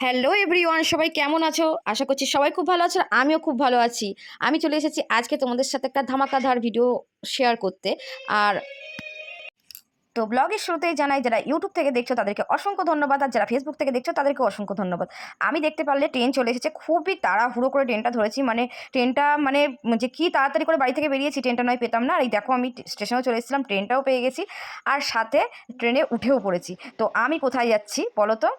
Hello everyone সবাই কেমন আছো? আশা করছি সবাই খুব ভালো আছো, আমিও খুব ভালো আছি। আমি চলে এসেছি আজকে তোমাদের সাথে একটা ধামাকাধার ভিডিও শেয়ার করতে। আর তো ব্লগের শুরুতেই জানাই, যারা ইউটিউব থেকে দেখছ তাদেরকে অসংখ্য ধন্যবাদ, আর যারা ফেসবুক থেকে দেখছ তাদেরকে অসংখ্য ধন্যবাদ। আমি দেখতে পারলে ট্রেন চলে এসেছে, খুবই তাড়াহুড়ো করে ট্রেনটা ধরেছি মানে ট্রেনটা মানে যে কী তাড়াতাড়ি করে বাড়ি থেকে বেরিয়েছি ট্রেনটা নয় পেতাম না, আর এই দেখো আমি স্টেশনেও চলে এসেছিলাম ট্রেনটাও পেয়ে গেছি, আর সাথে ট্রেনে উঠেও পড়েছি। তো আমি কোথায় যাচ্ছি বলো তো?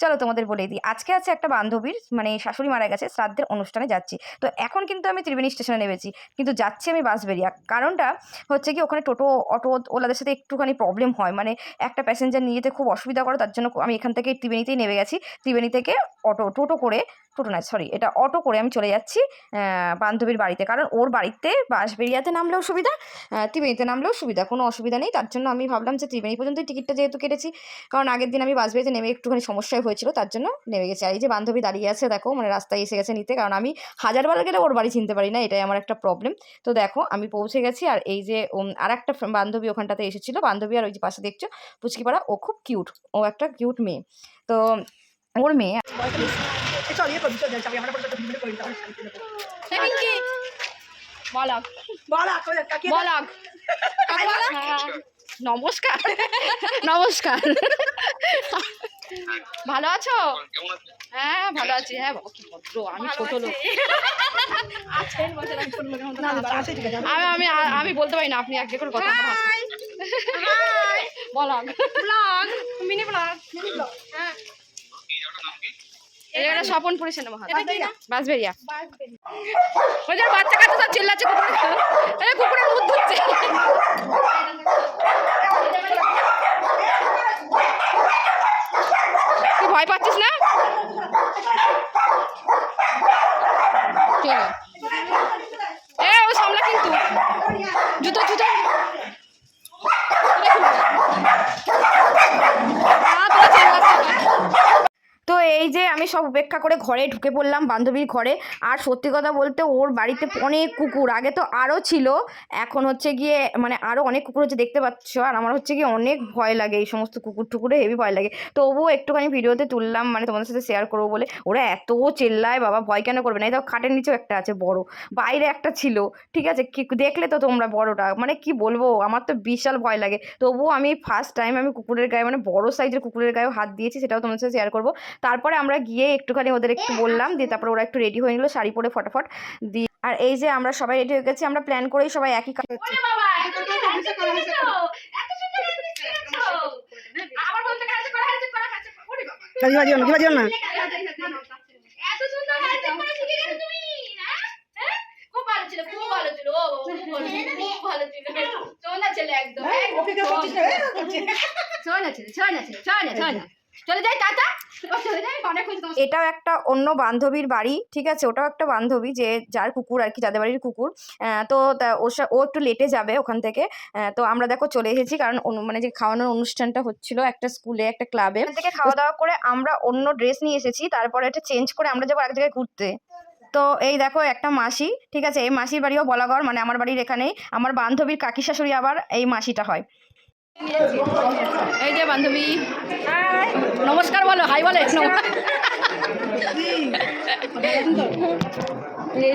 চলো তোমাদের বলে দিই। আজকে আছে একটা বান্ধবীর মানে শাশুড়ি মারা গেছে, শ্রাদ্ধের অনুষ্ঠানে যাচ্ছি। তো এখন কিন্তু আমি ত্রিবেণী স্টেশনে নেমেছি, কিন্তু যাচ্ছি আমি বাসবেরিয়া কারণটা হচ্ছে কি, ওখানে টোটো, অটো ওলাদের সাথে একটুখানি প্রবলেম হয়। মানে একটা প্যাসেঞ্জার নিয়ে যেতে খুব অসুবিধা করে, তার জন্য আমি এখান থেকে ত্রিবেণীতেই নেমে গেছি। ত্রিবেণী থেকে অটো, টোটো করে টোটো নয় সরি এটা অটো করে আমি চলে যাচ্ছি বান্ধবীর বাড়িতে। কারণ ওর বাড়িতে বাঁশবেরিয়াতে নামলেও সুবিধা ত্রিবেণীতে নামলেও সুবিধা কোনো অসুবিধা নেই। তার জন্য আমি ভাবলাম যে ত্রিবেণী পর্যন্ত টিকিটটা যেহেতু কেটেছি, কারণ আগের দিন আমি বাসবেরিতে নেমে একটুখানি সমস্যায় হয়েছিল, তার জন্য নেমে গেছি। আর এই যে বান্ধবী দাঁড়িয়ে আছে, দেখো মানে রাস্তায় এসে গেছে নিতে, কারণ আমি হাজারবার গেলে ওর বাড়ি চিনতে পারি না, এটাই আমার একটা প্রবলেম তো দেখো, আমি পৌঁছে গেছি, আর এই যে আর একটা বান্ধবী ওখানটাতে এসেছিল, বান্ধবী আর ওই যে পাশে দেখছ, পুচকিপাড়া, ও খুব কিউট ও একটা কিউট মেয়ে। তো ওর মেয়ে চল ইয়ে করবি চল যাই আমরা পরে ভিডিও করি তাহলে শান্তি নেব বলাক বল আর কই কাকি বলাক নমস্কার নমস্কার ভালো আছো হ্যাঁ। ভালো আছি হ্যাঁ বাবা কি ভদ্র আমি ছোট লোক আমি আমি আমি বলতে পারি না আপনি আগে করে কথা বলাক ব্লগ মিনি ব্লগ এই একটা স্বপনপুরি এটা কি না? বাসবেরিয়া ওই যে বাচ্চা কাচ্চা সব চিল্লাচ্ছে কুকুরের কুকুরের মুখ তুই ভয় পাচ্ছিস না? চলো। এ ও সামলা কিন্তু। জুতো জুতো আ, তোরা চিল্লাচ্ছিস না। তো এই যে আমি সব উপেক্ষা করে ঘরে ঢুকে পড়লাম বান্ধবীর ঘরে। আর সত্যি কথা বলতে ওর বাড়িতে অনেক কুকুর। আগে তো আরও ছিল, এখন হচ্ছে গিয়ে মানে আরও অনেক কুকুর হচ্ছে দেখতে পাচ্ছ। আর আমার হচ্ছে গিয়ে অনেক ভয় লাগে, এই সমস্ত কুকুর টুকুরে হেভি ভয় লাগে। তবুও একটুখানি ভিডিওতে তুললাম মানে তোমাদের সাথে শেয়ার করব বলে। ওরা এত চেল্লায়, বাবা, ভয় কেন করবে না? এই দেখো, খাটের নিচেও একটা আছে, বড়। বাইরে একটা ছিল, ঠিক আছে? কি দেখলে তো তোমরা বড়টা? মানে কি বলব? আমার তো বিশাল ভয় লাগে। তবুও আমি ফার্স্ট টাইম আমি কুকুরের গায়ে মানে বড় সাইজের কুকুরের গায়েও হাত দিয়েছি, সেটাও তোমাদের সাথে শেয়ার করব। তারপরে আমরা গিয়ে একটুখানি ওদের একটু বললাম দিয়ে তারপরে ওরা একটু রেডি হয়ে নিল শাড়ি পরে ফটাফট দিয়ে আর এই যে আমরা সবাই রেডি হয়ে গেছি আমরা প্ল্যান করেই সবাই একই কাজ না বাজি না তুমি? হ্যাঁ? হ্যাঁ? খুব ভালো ছিল খুব ভালো ছিল। ও বাবা, খুব ভালো ছিল খুব ভালো ছিল। সোনা ছেলে একদম ওকে চলে যাই টাটা। এটাও একটা অন্য বান্ধবীর বাড়ি ঠিক আছে? ওটাও একটা বান্ধবী যে যার কুকুর আর কি যাদের বাড়ির কুকুর। তো ও একটু লেটে যাবে ওখান থেকে। তো আমরা দেখো চলে এসেছি কারণ মানে যে খাওয়ানোর অনুষ্ঠানটা হচ্ছিল একটা স্কুলে একটা ক্লাবে। থেকে খাওয়া দাওয়া করে আমরা অন্য ড্রেস নিয়ে এসেছি তারপরে এটা চেঞ্জ করে আমরা যাব এক জায়গায় ঘুরতে। তো এই দেখো একটা মাসি ঠিক আছে? এই মাসির বাড়িও বলাগড় মানে আমার বাড়ির এখানেই। আমার বান্ধবীর কাকি শাশুড়ি আবার এই মাসিটা হয়। এই যে বান্ধবী। নমস্কার বলো, হাই বলে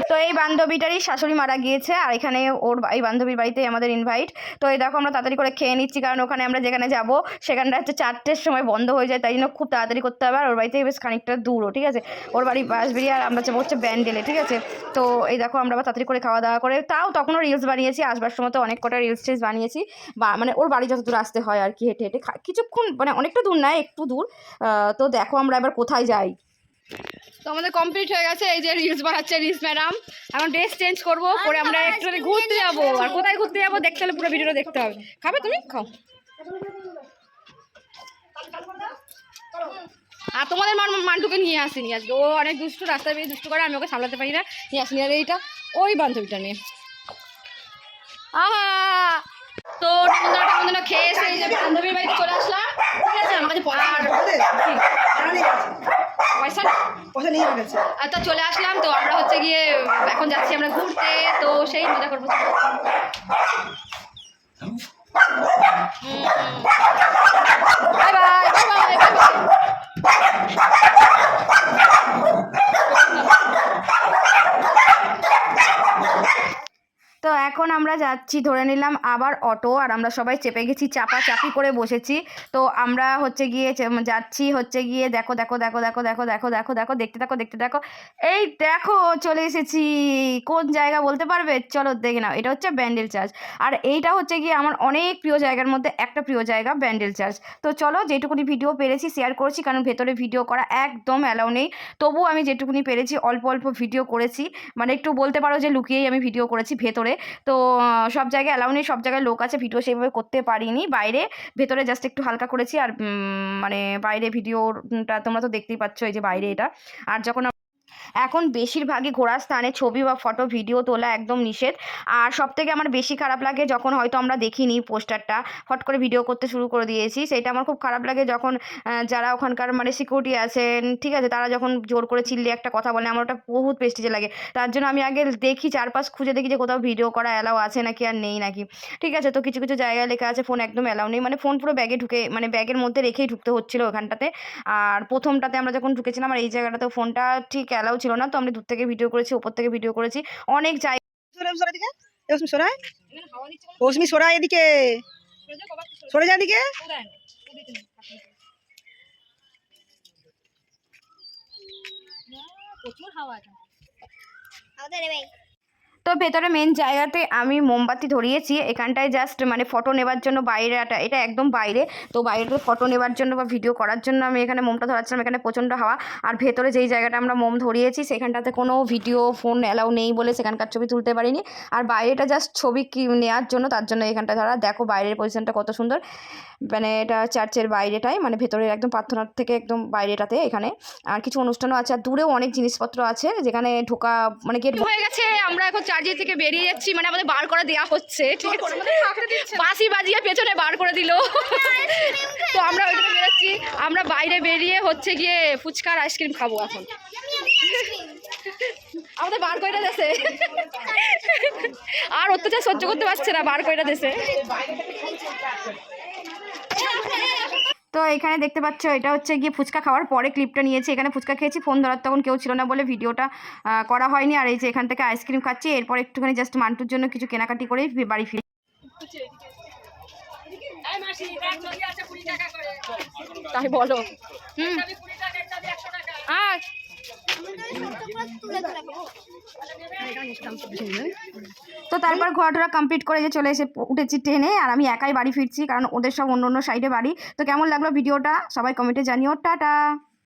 তো এই বান্ধবীটারই শাশুড়ি মারা গিয়েছে, আর এখানে ওর এই বান্ধবীর বাড়িতে আমাদের ইনভাইট তো এই দেখো, আমরা তাড়াতাড়ি করে খেয়ে নিচ্ছি, কারণ ওখানে আমরা যেখানে যাব, সেখানটা হচ্ছে চারটের সময় বন্ধ হয়ে যায়, তাই জন্য খুব তাড়াতাড়ি করতে হবে, আর ওর বাড়িতে বেশ খানিকটা দূরও ঠিক আছে? ওর বাড়ি বাঁশবেরিয়া আর আমরা যাব হচ্ছে ব্যান্ডেলে, ঠিক আছে? তো এই দেখো, আমরা তাড়াতাড়ি করে খাওয়া দাওয়া করে, তাও তখনও রিলস বানিয়েছি, আসবার সময় তো অনেক কটা রিলস টিলস বানিয়েছি, বা মানে ওর বাড়ি যত দূর আসতে হয় আর কি হেঁটে হেঁটে। কিছুক্ষণ মানে অনেকটা দূর নয় একটু দূর। আহ, তো দেখো আমরা এবার কোথায় যাই। তো আমাদের কমপ্লিট হয়ে গেছে এই যে রিলস বানাচ্ছে রিলস ম্যাডাম এখন ড্রেস চেঞ্জ করব করে আমরা একটু ঘুরতে যাব। আর কোথায় ঘুরতে যাব দেখতে হলে পুরো ভিডিওটা দেখতে হবে। খাবে তুমি? খাও। আর তোমাদের মান মান্টুকে নিয়ে আসিনি আজকে। ও অনেক দুষ্টু রাস্তায় বেরিয়ে দুষ্টু করে আমি ওকে সামলাতে পারি না। নিয়ে আসিনি। আর এইটা ওই বান্ধবীটা নিয়ে। আহা! তো বন্ধুরা বন্ধুরা খেয়ে এসে এই যে বান্ধবীর বাড়িতে চলে আসলাম। ঠিক আছে আমার কাছে পয়সা পয়সা? নিয়ে গেছে। আর তো চলে আসলাম তো আমরা হচ্ছে গিয়ে এখন যাচ্ছি আমরা ঘুরতে তো সেই মজা করব। Bye bye bye bye bye যাচ্ছি, ধরে নিলাম আবার অটো আর আমরা সবাই চেপে গেছি, চাপা চাপি করে বসেছি। তো আমরা হচ্ছে গিয়ে যাচ্ছি হচ্ছে গিয়ে দেখো দেখো দেখো দেখো দেখো দেখো দেখো দেখো, দেখতে দেখো দেখতে দেখো এই দেখো চলে এসেছি। কোন জায়গা বলতে পারবে? চলো দেখে নাও, এটা হচ্ছে ব্যান্ডেল চার্চ। আর এইটা হচ্ছে গিয়ে আমার অনেক প্রিয় জায়গার মধ্যে একটা প্রিয় জায়গা, ব্যান্ডেল চার্চ। তো চলো যেটুকুনি ভিডিও পেরেছি শেয়ার করেছি, কারণ ভেতরে ভিডিও করা একদম অ্যালাউ নেই। তবুও আমি যেটুকুনি পেরেছি, অল্প অল্প ভিডিও করেছি। মানে একটু বলতে পারো যে লুকিয়েই আমি ভিডিও করেছি ভেতরে। তো সব জায়গায় অ্যালাউ নেই, সব জায়গায় লোক আছে ভিডিও সেইভাবে করতে পারিনি। বাইরে, ভেতরে জাস্ট একটু হালকা করেছি আর মানে বাইরে ভিডিওটা তোমরা তো দেখতেই পাচ্ছ, এই যে বাইরে এটা। আর যখন এখন বেশিরভাগই ঘোরার স্থানে ছবি বা ফটো, ভিডিও তোলা একদম নিষেধ। আর সব থেকে আমার বেশি খারাপ লাগে যখন হয়তো আমরা দেখিনি পোস্টারটা ফট করে ভিডিও করতে শুরু করে দিয়েছি সেটা আমার খুব খারাপ লাগে যখন যারা ওখানকার মানে সিকিউরিটি আছেন, ঠিক আছে, তারা যখন জোর করে চিল্লি একটা কথা বলে, আমার ওটা বহুত পেস্টিজে লাগে। তার জন্য আমি আগে দেখি, চারপাশ খুঁজে দেখি যে কোথাও ভিডিও করা অ্যালাউ আছে নাকি আর নেই নাকি। ঠিক আছে, তো কিছু কিছু জায়গায় লেখা আছে ফোন একদম অ্যালাউ নেই মানে ফোন পুরো ব্যাগে ঢুকে মানে ব্যাগের মধ্যে রেখেই ঢুকতে হচ্ছিল ওখানটাতে। আর প্রথমটাতে আমরা যখন ঢুকেছিলাম, আর এই জায়গাটাতেও ফোনটা ঠিক অ্যালাউ ছিল না তো আমরা দূর থেকে ভিডিও করেছি ওপর থেকে ভিডিও করেছি। অনেক জায়গা এসমি সরাই ওসমি সরাই এদিকে। সরে যা এদিকে। তো ভেতরে মেন জায়গাতে আমি মোমবাতি ধরিয়েছি। এখানটায় জাস্ট মানে ফটো নেবার জন্য বাইরেটা, এটা একদম বাইরে। তো বাইরে ফটো নেবার জন্য বা ভিডিও করার জন্য আমি এখানে মোমটা ধরাচ্ছিলাম, এখানে প্রচণ্ড হাওয়া। আর ভেতরে যেই জায়গাটা আমরা মোম ধরিয়েছি, সেখানটাতে কোনো ভিডিও ফোন অ্যালাউ নেই বলে সেখানকার ছবি তুলতে পারিনি। আর বাইরেটা জাস্ট ছবি নেওয়ার জন্য, তার জন্য এখানটা ধরা। দেখো বাইরের পজিশনটা কত সুন্দর। মানে এটা চার্চের বাইরেটাই মানে ভেতরের একদম প্রার্থনার থেকে একদম বাইরেটাতে এখানে। আর কিছু অনুষ্ঠানও আছে, আর দূরেও অনেক জিনিসপত্র আছে, যেখানে ঢোকা মানে গেট হয়ে গেছে, আমরা এখন চার্জের থেকে বেরিয়ে যাচ্ছি মানে আমাদের বার করে দেওয়া হচ্ছে বাসি আছে? বাজিয়ে পেছনে বার করে দিল। তো আমরা ওইখানে বেরোচ্ছি আমরা বাইরে বেরিয়ে হচ্ছে গিয়ে ফুচকার আইসক্রিম খাব এখন। আমাদের বার কইরা দেশে আর অত্যাচার সহ্য করতে পারছে না বার কইরা দেশে তো এখানে দেখতে পাচ্ছ এটা হচ্ছে গিয়ে ফুচকা খাওয়ার পরে ক্লিপটা নিয়েছি। এখানে ফুচকা খেয়েছি ফোন ধরার তখন কেউ ছিল না বলে ভিডিওটা করা হয়নি। আর এই যে এখান থেকে আইসক্রিম খাচ্ছি এরপর একটুখানি জাস্ট মান্টুর জন্য কিছু কেনাকাটি করেই ফি- বাড়ি ফিরে তাই বলো। হুম। আর তো তারপর ঘোরাটোরা কমপ্লিট করে যে চলে এসে উঠেছি ট্রেনে আর আমি একাই বাড়ি ফিরছি, কারণ ওদের সব অন্য অন্য সাইডে বাড়ি। তো কেমন লাগল ভিডিওটা? সবাই কমেন্টে জানিও। টাটা!